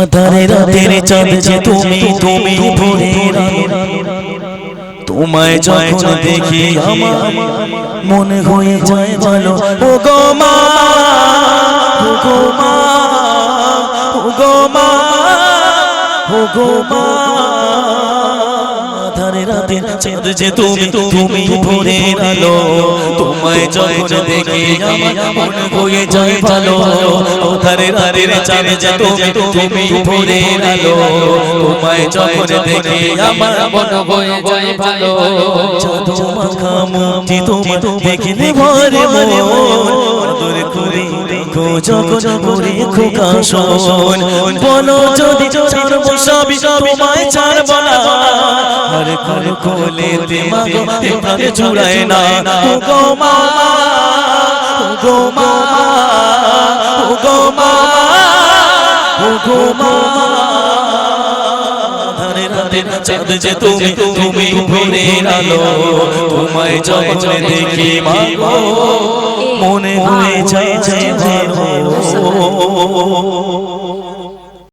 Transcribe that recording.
আধারে রাতের চাঁদ যে তুমি তুমি আলো। তোমায় যখন দেখি আমার মনে হয়ে যায় ভালো ও গো মা ও গো মা ও গো মা ও গো মা রাতের চাঁদ যে তুমি তুমি ভোরের আলো তোমায় যখন দেখি আমার মনে হয়ে যায় ভালো। আধারে রাতের চাঁদ যে তুমি তুমি ভোরের আলো তোমায় যখন দেখি আমার মন হয়ে যায় ভালো। জাদু মাখা মুক্তি তোমার দেখিলে ভরে মন। আদর করে দেখো যখন করে খোকা শোন বলো যদি ছাড়ব সবই তোমায় ছাড়ব আর কোলে তে মাগো এ প্রাণে জুড়ায় না। গো মা গো মা গো মা গো মা। চাঁদ যে তুমি তুমি ভোরের আলো তোমায় যখন দেখি মাগো মনে হয়ে যায় ভালো।